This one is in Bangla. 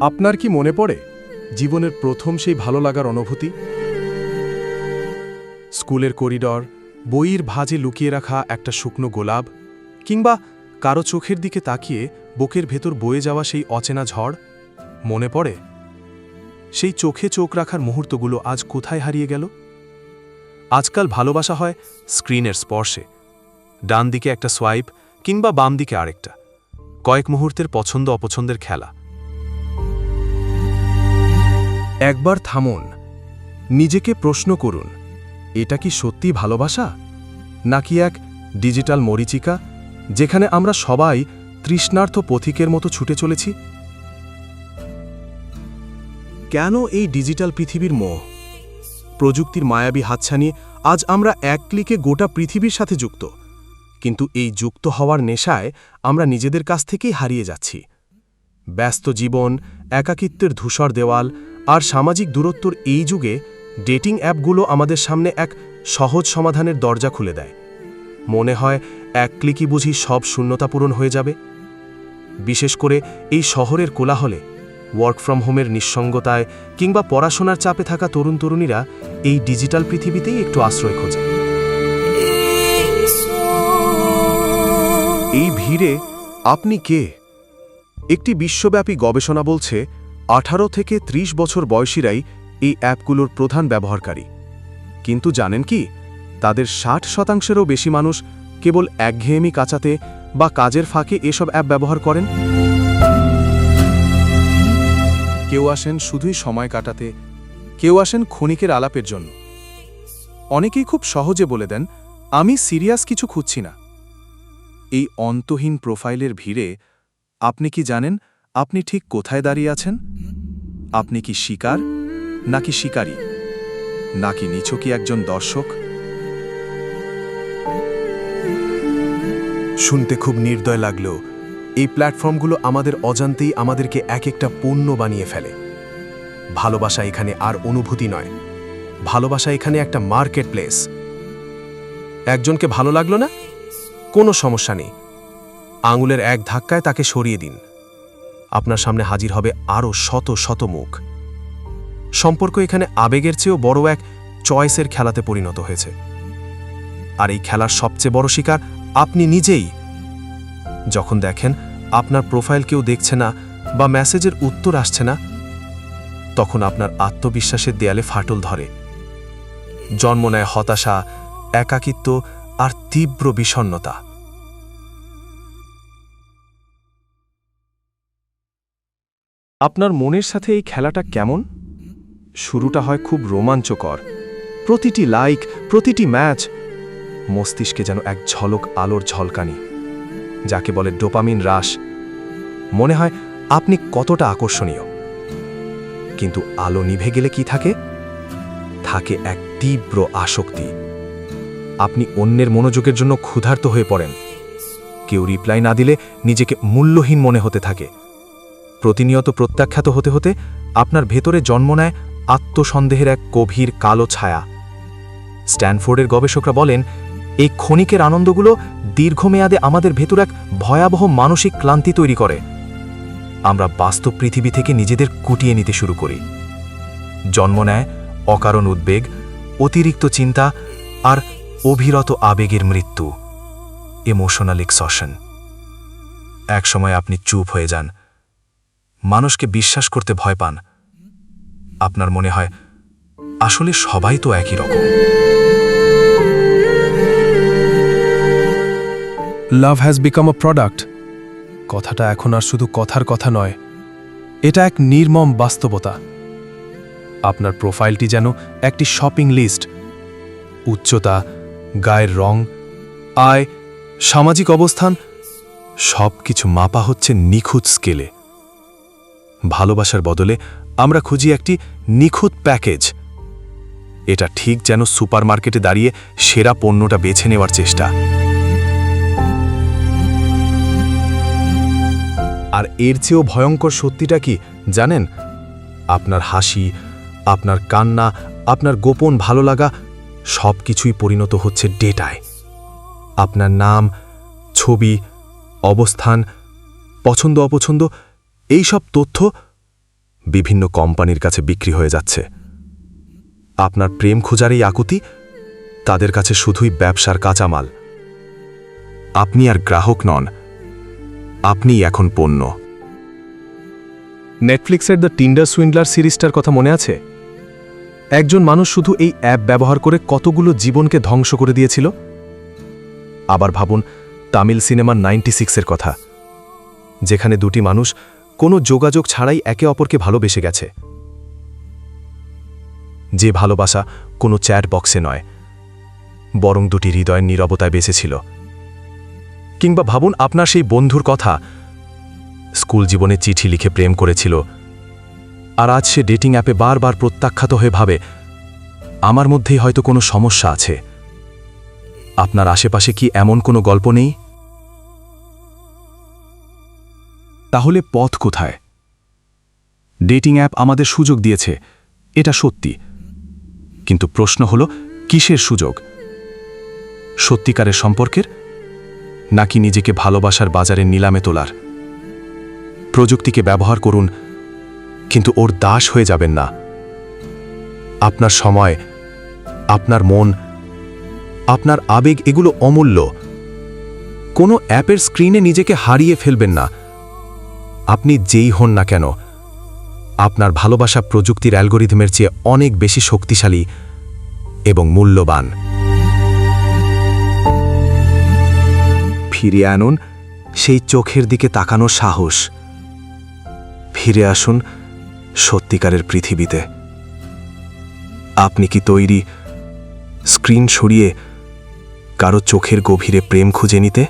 আপনার কি মনে পড়ে জীবনের প্রথম সেই ভালো লাগার অনুভূতি? স্কুলের করিডর, বইয়ের ভাজে লুকিয়ে রাখা একটা শুকনো গোলাপ, কিংবা কারও চোখের দিকে তাকিয়ে বুকের ভেতর বয়ে যাওয়া সেই অচেনা ঝড়? মনে পড়ে সেই চোখে চোখ রাখার মুহূর্তগুলো আজ কোথায় হারিয়ে গেল? আজকাল ভালোবাসা হয় স্ক্রিনের স্পর্শে ডান দিকে একটা সোয়াইপ কিংবা বাম দিকে আরেকটা। কয়েক মুহূর্তের পছন্দ অপছন্দের খেলা। একবার থামুন, নিজেকে প্রশ্ন করুন, এটা কি সত্যি ভালোবাসা? নাকি এক ডিজিটাল মরিচিকা, যেখানে আমরা সবাই তৃষ্ণার্থ পথিকের মতো ছুটে চলেছি? কেন এই ডিজিটাল পৃথিবীর মোহ? প্রযুক্তির মায়াবী হাতছানি আজ আমরা এক ক্লিকে গোটা পৃথিবীর সাথে যুক্ত। কিন্তু এই যুক্ত হওয়ার নেশায় আমরা নিজেদের কাছ থেকেই হারিয়ে যাচ্ছি। ব্যস্ত জীবন, একাকিত্বের ধূসর দেওয়াল আর সামাজিক দূরত্বর এই যুগে ডেটিং অ্যাপগুলো আমাদের সামনে এক সহজ সমাধানের দরজা খুলে দেয়। মনে হয় এক ক্লিকই বুঝি সব শূন্যতা পূরণ হয়ে যাবে। বিশেষ করে এই শহরের কোলাহলে ওয়ার্ক ফ্রম হোমের নিঃসঙ্গতায় কিংবা পড়াশোনার চাপে থাকা তরুণ তরুণীরা এই ডিজিটাল পৃথিবীতেই একটু আশ্রয় খোঁজে। এই ভিড়ে আপনি কে? একটি বিশ্বব্যাপী গবেষণা বলছে আঠারো থেকে ৩০ বছর বয়সীরাই এই অ্যাপগুলোর প্রধান ব্যবহারকারী। কিন্তু জানেন কি? তাদের ষাট শতাংশেরও বেশি মানুষ কেবল একঘেয়েমি কাচাতে বা কাজের ফাঁকে এসব অ্যাপ ব্যবহার করেন। কেউ আসেন শুধুই সময় কাটাতে, কেউ আসেন ক্ষণিকের আলাপের জন্য। অনেকেই খুব সহজে বলে দেন, আমি সিরিয়াস কিছু খুঁজছি না। এই অন্তহীন প্রোফাইলের ভিড়ে আপনি কি জানেন আপনি ঠিক কোথায় দাঁড়িয়ে আছেন? আপনি কি শিকার, নাকি শিকারী, নাকি নিছকই একজন দর্শক? শুনতে খুব নির্দয় লাগলেও এই প্ল্যাটফর্মগুলো আমাদের অজান্তেই আমাদেরকে এক একটা পণ্য বানিয়ে ফেলে। ভালোবাসা এখানে আর অনুভূতি নয়। ভালোবাসা এখানে একটা মার্কেট প্লেস। একজনকে ভালো লাগল না? কোনো সমস্যা নেই। আঙুলের এক ধাক্কায় তাকে সরিয়ে দিন। আপনার সামনে হাজির হবে আরও শত শত মুখ। সম্পর্ক এখানে আবেগের চেয়েও বড় এক চয়েসের খেলাতে পরিণত হয়েছে। আর এই খেলার সবচেয়ে বড় শিকার আপনি নিজেই। যখন দেখেন আপনার প্রোফাইল কেউ দেখছে না বা মেসেজের উত্তর আসছে না, তখন আপনার আত্মবিশ্বাসের দেয়ালে ফাটল ধরে। জন্ম নেয় হতাশা, একাকিত্ব আর তীব্র বিষণ্নতা আপনার মনের সাথে এই খেলাটা কেমন? শুরুটা হয় খুব রোমাঞ্চকর। প্রতিটি লাইক প্রতিটি ম্যাচ মস্তিষ্কে যেন এক ঝলক আলোর ঝলকানি, যাকে বলে ডোপামিন হ্রাস মনে হয় আপনি কতটা আকর্ষণীয়। কিন্তু আলো নিভে গেলে কি থাকে? থাকে এক তীব্র আসক্তি। আপনি অন্যের মনোযোগের জন্য ক্ষুধার্ত হয়ে পড়েন। কেউ রিপ্লাই না দিলে নিজেকে মূল্যহীন মনে হতে থাকে। প্রতিনিয়ত প্রত্যাখ্যাত হতে হতে আপনার ভেতরে জন্ম নেয় আত্মসন্দেহের এক গভীর কালো ছায়া। স্ট্যানফোর্ডের গবেষকরা বলেন, এই ক্ষণিকের আনন্দগুলো দীর্ঘমেয়াদে আমাদের ভেতর এক ভয়াবহ মানসিক ক্লান্তি তৈরি করে। আমরা বাস্তব পৃথিবী থেকে নিজেদের কুটিয়ে নিতে শুরু করি। জন্ম নেয় অকারণ উদ্বেগ, অতিরিক্ত চিন্তা আর অভিরত আবেগের মৃত্যু। ইমোশনাল এক্সশন একসময় আপনি চুপ হয়ে যান। মানুষকে বিশ্বাস করতে ভয় পান। আপনার মনে হয়, আসলে সবাই তো একই রকম। Love has become a product কথাটা এখন আর শুধু কথার কথা নয়, এটা এক নির্মম বাস্তবতা। আপনার প্রোফাইলটি যেন একটি শপিং লিস্ট। উচ্চতা, গায়ের রং, আয়, সামাজিক অবস্থান সব কিছু মাপা হচ্ছে নিখুঁত স্কেলে। ভালোবাসার বদলে আমরা খুঁজি একটি নিখুঁত প্যাকেজ। এটা ঠিক যেন সুপারমার্কেটে দাঁড়িয়ে সেরা পণ্যটা বেছে নেওয়ার চেষ্টা। আর এর চেয়েও ভয়ঙ্কর সত্যিটা কি জানেন? আপনার হাসি, আপনার কান্না, আপনার গোপন ভালো লাগা সব কিছুই পরিণত হচ্ছে ডেটায়। আপনার নাম, ছবি, অবস্থান পছন্দ অপছন্দ এই সব তথ্য বিভিন্ন কোম্পানির কাছে বিক্রি হয়ে যাচ্ছে। আপনার প্রেম খোঁজার এই আকুতি তাদের কাছে শুধুই ব্যবসার কাঁচামাল। আপনি আর গ্রাহক নন আপনি এখন পণ্য। নেটফ্লিক্সের দ্য টিন্ডার সুইন্ডলার সিরিজটার কথা মনে আছে? একজন মানুষ শুধু এই অ্যাপ ব্যবহার করে কতগুলো জীবনকে ধ্বংস করে দিয়েছিল? আবার ভাবুন, তামিল সিনেমার নাইনটি সিক্সের কথা, যেখানে দুটি মানুষ কোনো যোগাযোগ ছাড়াই একে অপরকে ভালোবেসে গেছে। যে ভালোবাসা কোনো চ্যাট বক্সে নয়, বরং দুটি হৃদয়ের নীরবতায় বেঁচেছিল। কিংবা ভাবুন, আপনার সেই বন্ধুর কথা স্কুল জীবনে চিঠি লিখে প্রেম করেছিল, আর আজ সে ডেটিং অ্যাপে বারবার প্রত্যাখ্যাত হয়ে ভাবে, আমার মধ্যেই হয়তো কোনো সমস্যা আছে। আপনার আশেপাশে কি এমন কোনো গল্প নেই? তাহলে পথ কোথায়? ডেটিং অ্যাপ আমাদের সুযোগ দিয়েছে, এটা সত্যি। কিন্তু প্রশ্ন হল, কিসের সুযোগ? সত্যিকারের সম্পর্কের? নাকি নিজেকে ভালোবাসার বাজারে নিলামে তোলার? প্রযুক্তিকে ব্যবহার করুন, কিন্তু ওর দাস হয়ে যাবেন না। আপনার সময়, আপনার মন, আপনার আবেগ এগুলো অমূল্য। কোনো অ্যাপের স্ক্রিনে নিজেকে হারিয়ে ফেলবেন না। আপনি যেই হন না কেন, আপনার ভালোবাসা প্রযুক্তির অ্যালগোরিদমের চেয়ে অনেক বেশি শক্তিশালী এবং মূল্যবান। ফিরিয়ে আনুন, সেই চোখের দিকে তাকানোর সাহস। ফিরে আসুন সত্যিকারের পৃথিবীতে। আপনি কি তৈরি স্ক্রিন সরিয়ে কারও চোখের গভীরে প্রেম খুঁজে নিতে?